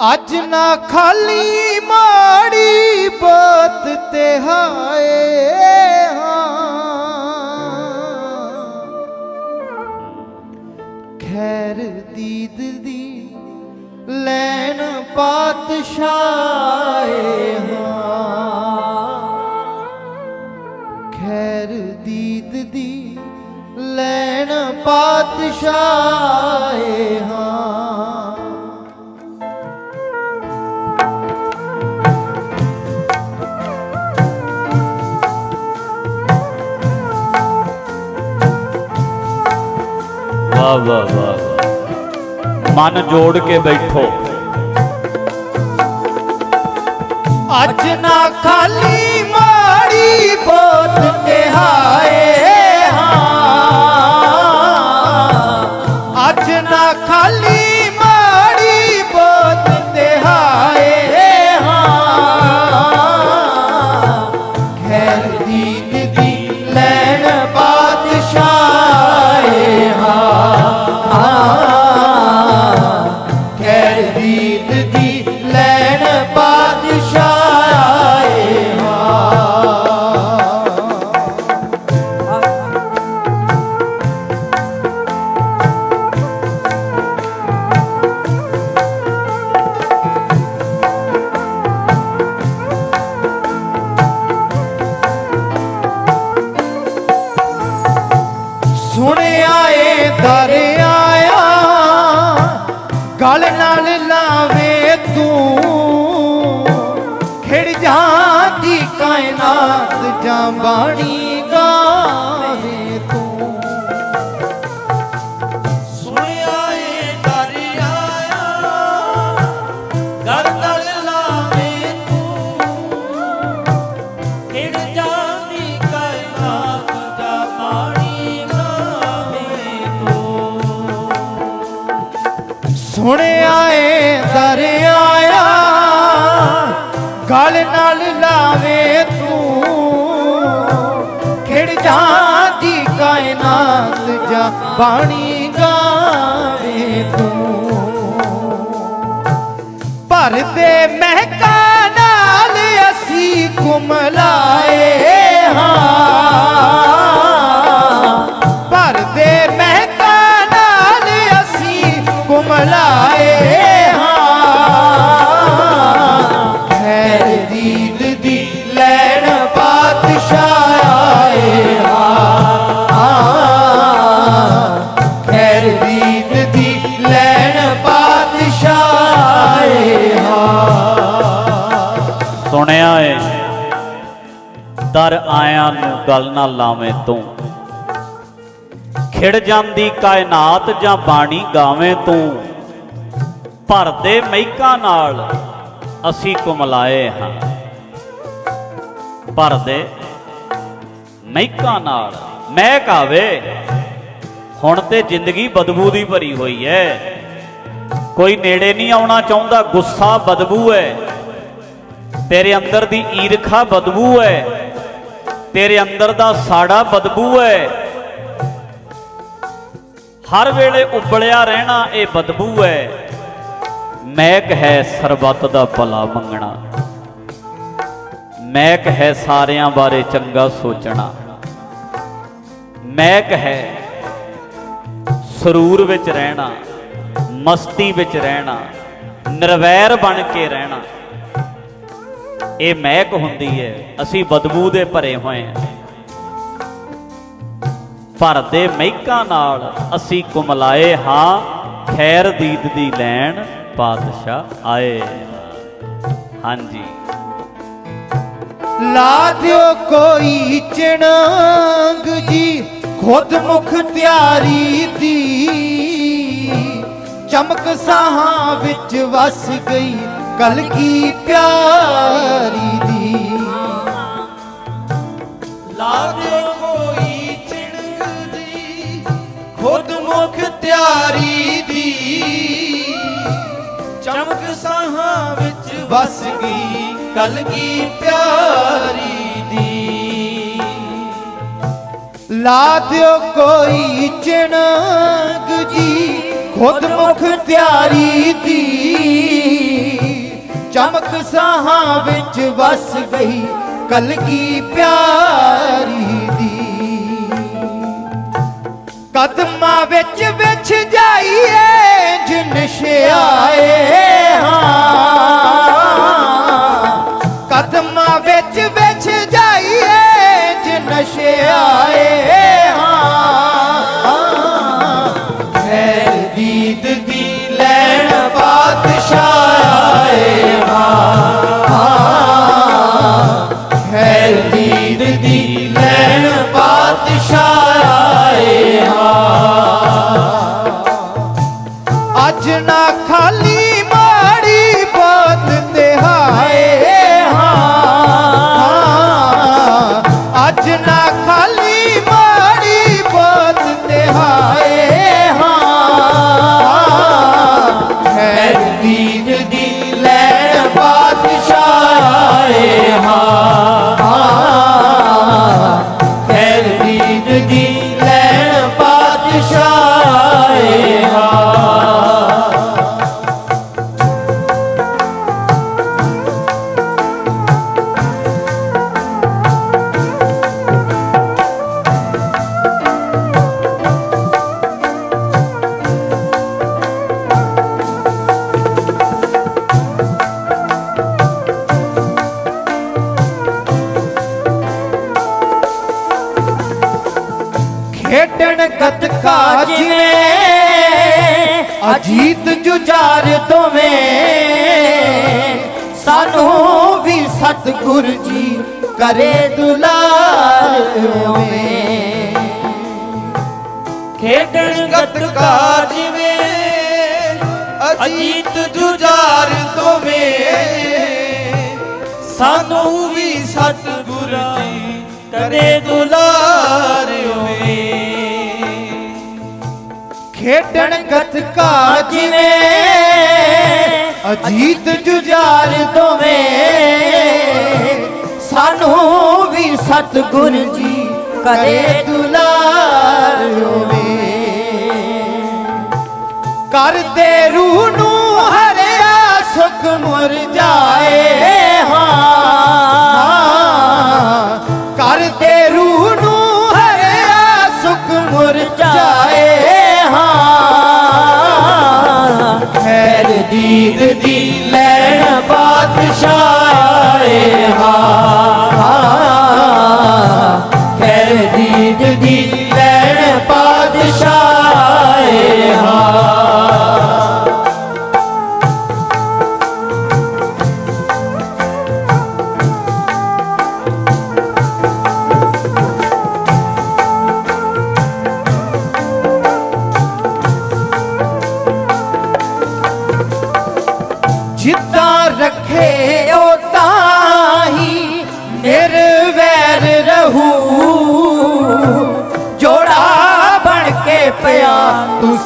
ਅੱਜ ਨਾ ਖਾਲੀ ਮਾੜੀ ਬਾਤ ਤੇ ਹਾਏ ਖੈਰ ਦੀਦ ਦੀ ਲੈਣ ਪਾਤਸ਼ਾਹੇ, ਹਾਂ। ਖੈਰ ਦੀਦ ਦੀ ਲੈਣ ਪਾਤਸ਼ਾਹੇ, ਹਾਂ। ਵਾਹ ਵਾਹ ਵਾਹ। ਮਨ ਜੋੜ ਕੇ ਬੈਠੋ ਅੱਜ ਨਾ ਖਾਲੀ ਮਾੜੀ ਬੋਤ ਤੇ ਹਾਏ ਖਿੜ ਜਾਂਦੀ ਕਾਇਨਾਤ ਜਾਂ ਬਾਣੀ ਗਾਵੇ ਤੂੰ। ਸੁਣਿਆ ਏ ਆਇਆ ਨਾਲ ਲਾਵੇ ਤੂੰ। ਖਿੜ ਜਾਂਦੀ ਕਾਇਨਾਤ ਦਾ ਪਾਣੀ ਗਾਵੇ ਤੂੰ। ਸੁਣਿਆ ਏ ਦਰ ਗਲ ਨਾਲ ਲਾਵੇ ਤੂੰ। ਖਿੜ ਜਾਂਦੀ ਕਾਇਨਾਤ ਜਾ ਬਾਣੀ ਗਾਵੇ ਤੂੰ। ਭਰਦੇ ਮਹਿਕਾਂ ਨਾਲ ਅਸੀਂ ਕੁਮਲਾਏ ਹਾਂ। ਦਰ ਨੂੰ ਗੱਲ ਨਾ ਲਾਵੇਂ ਤੂੰ। ਖਿੜ ਜਾਂਦੀ ਕਾਇਨਾਤ ਜਾਂ ਬਾਣੀ ਗਾਵੇਂ ਤੂੰ। ਭਰਦੇ ਮਹਿਕਾਂ ਨਾਲ ਅਸੀਂ ਕੁਮਲਾਏ ਹਾਂ। ਭਰਦੇ ਮਹਿਕਾਂ ਨਾਲ ਮਹਿਕ ਆਵੇ। ਹੁਣ ਤੇ ਜ਼ਿੰਦਗੀ ਬਦਬੂ ਦੀ ਭਰੀ ਹੋਈ ਐ। ਕੋਈ ਨੇੜੇ ਨਹੀਂ ਆਉਣਾ ਚਾਹੁੰਦਾ, ਗੁੱਸਾ ਬਦਬੂ ਐ। ਤੇਰੇ ਅੰਦਰ ਦੀ ਈਰਖਾ ਬਦਬੂ ਹੈ ਤੇਰੇ ਅੰਦਰ ਦਾ ਸਾੜਾ ਬਦਬੂ ਹੈ। ਹਰ ਵੇਲੇ ਉਬਲਿਆ ਰਹਿਣਾ ਇਹ ਬਦਬੂ ਹੈ। ਮਹਿਕ ਹੈ ਸਰਬੱਤ ਦਾ ਭਲਾ ਮੰਗਣਾ। ਮਹਿਕ ਹੈ ਸਾਰਿਆਂ ਬਾਰੇ ਚੰਗਾ ਸੋਚਣਾ। ਮਹਿਕ ਹੈ ਸਰੂਰ ਵਿੱਚ ਰਹਿਣਾ, ਮਸਤੀ ਵਿੱਚ ਰਹਿਣਾ, ਨਿਰਵੈਰ ਬਣ ਕੇ ਰਹਿਣਾ। ਇਹ ਮਹਿਕ ਹੁੰਦੀ ਹੈ। ਅਸੀਂ ਬਦਬੂ ਦੇ ਭਰੇ ਹੋਏ ਹਾਂ। ਭਰਦੇ ਮਹਿਕਾਂ ਨਾਲ ਅਸੀਂ ਕੁਮਲਾਏ ਹਾਂ। ਖੈਰ ਦੀਦ ਦੀ ਲੈਣ ਪਾਤਸ਼ਾਹ ਆਏ। ਹਾਂਜੀ। ਲਾ ਦਿਓ ਕੋਈ ਚਿਣਾਂਗ ਜੀ, ਖੁਦ ਮੁਖ ਤਿਆਰੀ ਦੀ। ਚਮਕ ਸਾਹਾਂ ਵਿੱਚ ਵਸ ਗਈ ਕਲ ਕੀ ਪਿਆਰੀ ਦੀ? ਲਾ ਦਿਓ ਕੋਈ ਚਿਣਕ ਦੀ ਖੁਦ ਮੁਖ ਤਿਆਰੀ ਦੀ। ਚਮਕ ਸਾਹਾਂ ਵਿੱਚ ਵਸ ਗਈ ਕਲ ਕੀ ਪਿਆਰੀ ਦੀ। ਲਾ ਦਿਓ ਕੋਈ ਚਿਣਾਂਗ ਜੀ, ਖੁਦ ਮੁਖ ਤਿਆਰੀ ਦੀ। ਸਾਹਾਂ ਵਿੱਚ ਵਸ ਗਈ ਕਲਗੀ ਪਿਆਰੀ ਦੀ। ਕਦਮਾਂ ਵਿੱਚ ਵਿੱਚ ਜਾਈਏ ਜਿਨ ਸ਼ਿਆਏ ਹਾਂ। ਅੱਜ ਨਾ ਖਾਲੀ ਮਾੜੀ ਬਾਤ ਗੱਤਕਾ ਜਿਵੇਂ ਅਜੀਤ ਜੁਝਾਰ ਦੋਵੇਂ। ਸਾਨੂੰ ਵੀ ਸਤਿਗੁਰ ਜੀ ਕਰੇ ਦੁਲਾਰ ਹੋਵੇ। ਖੇਡਣ ਗੱਤਕਾ ਜਿਵੇਂ ਅਜੀਤ ਜੁਝਾਰ ਦੋਵੇਂ। ਸਾਨੂੰ ਵੀ ਸਤਿਗੁਰ ਜੀ ਕਰੇ ਦੁਲਾਰ ਖੇਡਣ ਗੱਤਕਾ ਜਿਵੇਂ, ਅਜੀਤ ਜੁਝਾਰ ਦੋਵੇਂ। ਸਾਨੂੰ ਵੀ ਸਤਿਗੁਰ ਜੀ ਕਰੇ ਦੁਲਾਰ ਹੋਵੇ। ਕਰਦੇ ਰੂਹ ਨੂੰ ਹਰਿਆ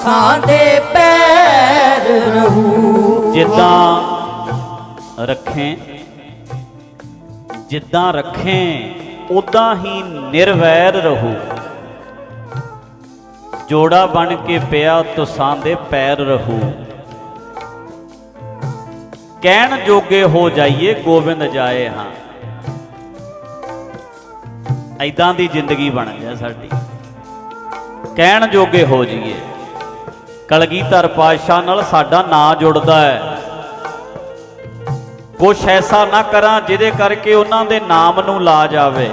ਤੁਸਾਂ ਦੇ ਪੈਰ ਰਹੂ। ਜਿੱਦਾਂ ਰੱਖੇ ਜਿੱਦਾਂ ਰੱਖੇ ਉਦਾਂ ਹੀ ਨਿਰਵੈਰ ਰਹੂ। ਜੋੜਾ ਬਣ ਕੇ ਪਿਆ ਤੁਸਾਂ ਦੇ ਪੈਰ ਰਹੂ। ਕਹਿਣ ਜੋਗੇ ਹੋ ਜਾਈਏ, ਗੋਬਿੰਦ ਜਾਏ ਹਾਂ। ਐਦਾਂ ਦੀ ਜ਼ਿੰਦਗੀ ਬਣ ਜਾ ਸਾਡੀ। ਕਹਿਣ ਜੋਗੇ ਹੋ ਜਾਈਏ। ਕਲਗੀਧਰ ਪਾਤਸ਼ਾਹ ਨਾਲ ਸਾਡਾ ਨਾਂ ਜੁੜਦਾ ਹੈ। ਕੁਛ ਐਸਾ ਨਾ ਕਰਾਂ ਜਿਹਦੇ ਕਰਕੇ ਉਹਨਾਂ ਦੇ ਨਾਮ ਨੂੰ ਲਾ ਜਾਵੇ।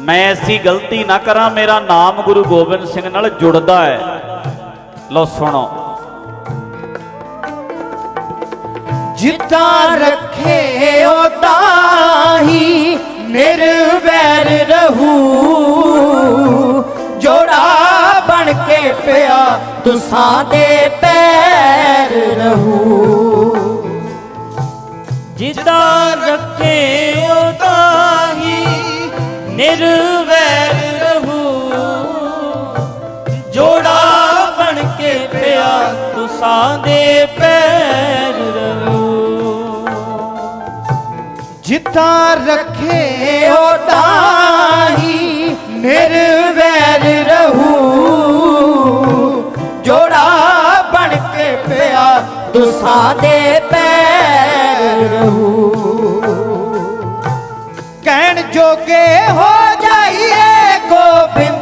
ਮੈਂ ਐਸੀ ਗਲਤੀ ਨਾ ਕਰਾਂ, ਮੇਰਾ ਨਾਮ ਗੁਰੂ ਗੋਬਿੰਦ ਸਿੰਘ ਨਾਲ ਜੁੜਦਾ ਹੈ। ਲਓ ਸੁਣੋ। ਜਿੱਦਾਂ ਰੱਖੇ ਉਦਾਂ ਹੀ ਨਿਰਵੈਰ ਰਹੂ। ਜੋੜਾ ਬਣ ਕੇ ਪਿਆ ਤੁਸਾਂ ਦੇ ਪੈਰ ਰਹੂ। ਜਿੱਦਾਂ ਰੱਖੇ ਉਦਾਂ ਹੀ ਨਿਰਵੈਰ ਰਹੂ। ਜੋੜਾ ਬਣ ਕੇ ਪਿਆ ਤੁਸਾਂ ਦੇ ਪੈਰ ਰਹੂ। ਜਿੱਦਾਂ ਰੱਖੇ ਉਦਾਂ ਹੀ ਨਿਰਵੈਰ ਰਹੂ। ਜੋੜਾ ਦੇ ਪੈਰ ਰਹੂ। ਕਹਿਣ ਜੋਗੇ ਹੋ ਜਾਈਏ ਗੋਬਿੰਦ